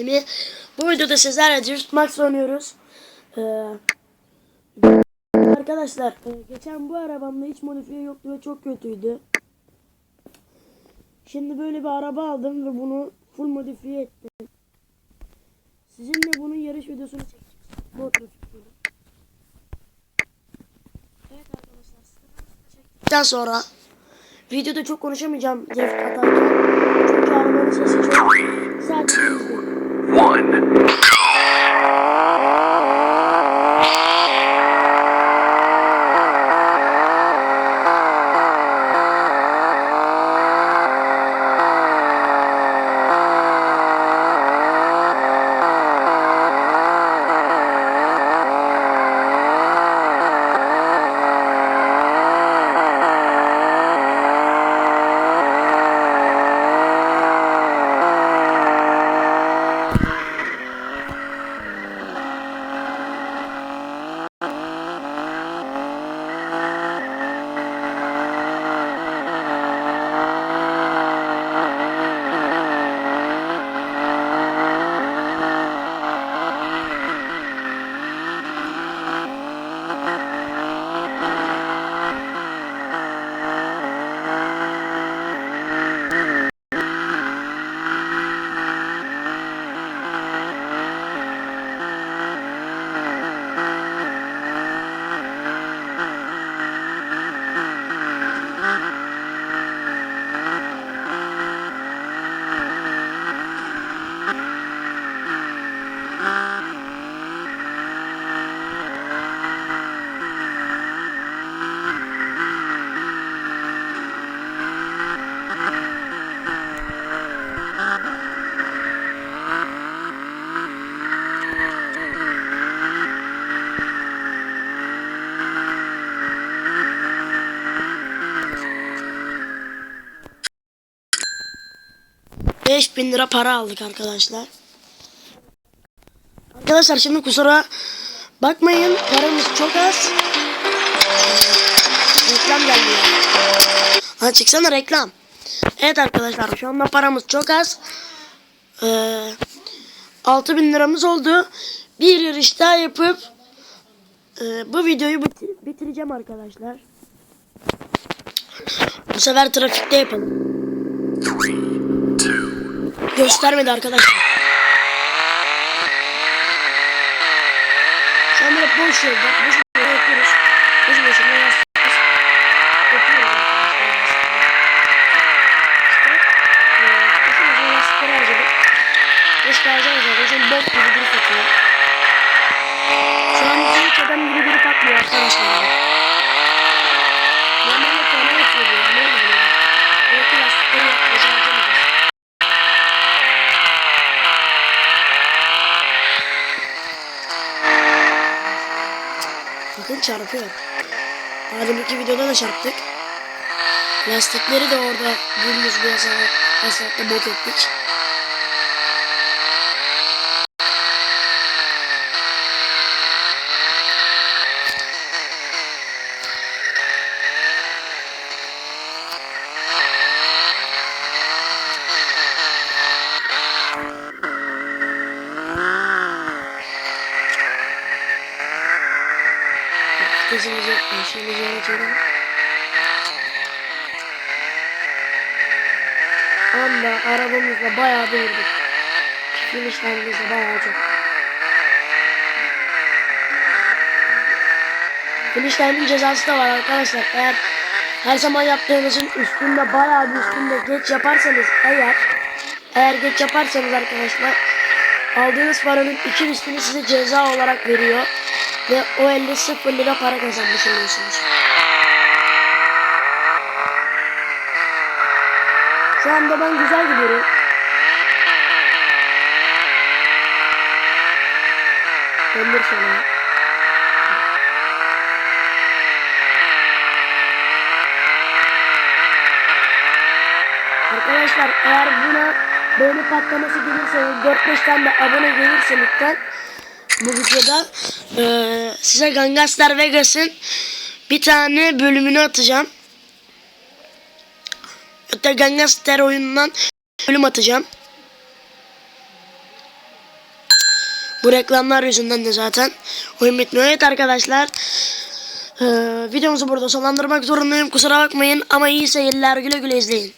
Yeni- Bu videoda sizlerle Drift Max oynuyoruz. Ee, arkadaşlar e, geçen bu arabamda hiç modifiye yoktu ve çok kötüydü. Şimdi böyle bir araba aldım ve bunu full modifiye ettim. Sizinle bunun yarış videosunu çekeceğiz. Bu. Evet arkadaşlar çektikten sonra videoda çok konuşamayacağım drift atarken. 5000 lira para aldık arkadaşlar. Arkadaşlar şimdi kusura bakmayın paramız çok az. Reklam geldi ya. Ha çıksana reklam. Evet arkadaşlar şu anda paramız çok az. Ee, 6000 liramız oldu. Bir yarış daha yapıp e, bu videoyu bitireceğim arkadaşlar. Bu sefer trafikte yapalım. Göstermedi arkadaşlar. Şu anda boş yolda. Boş yolda yapıyoruz. Boş boş yolda yapıyoruz. Arkadaşlar. Gazı harcadık. Şimdi bok gibi grip atıyor. Şu an hiç adam gibi grip atmıyor arkadaşlar. Bakın çarpıyor. Daha deminki videoda da çarptık. Lastikleri de orada dümdüz bir asfaltta bok ettik. Kızımızı aşağımızı yönetelim. Anda arabamızla bayağı bir vurduk. Finişlerimizle bayağı çok. Finişlerimin cezası da var arkadaşlar. Eğer her zaman yaptığınızın üstünde bayağı bir üstünde geç yaparsanız eğer eğer geç yaparsanız arkadaşlar aldığınız paranın iki üstünü size ceza olarak veriyor. Ve o elde sıfır lira para kazanmış oluyorsunuz. Şu anda ben güzel gidiyorum. Döndür sana. Arkadaşlar eğer buna beğeni patlaması gelirse 4-5 tane de abone gelirse lütfen bu videoda eee, size Gangastar Vegas'ın bir tane bölümünü atacağım. Hatta Gangastar oyunundan bölüm atacağım. Bu reklamlar yüzünden de zaten oyun bitmiyor. Evet arkadaşlar. Ee, videomuzu burada sonlandırmak zorundayım. Kusura bakmayın ama iyi seyirler. Güle güle izleyin.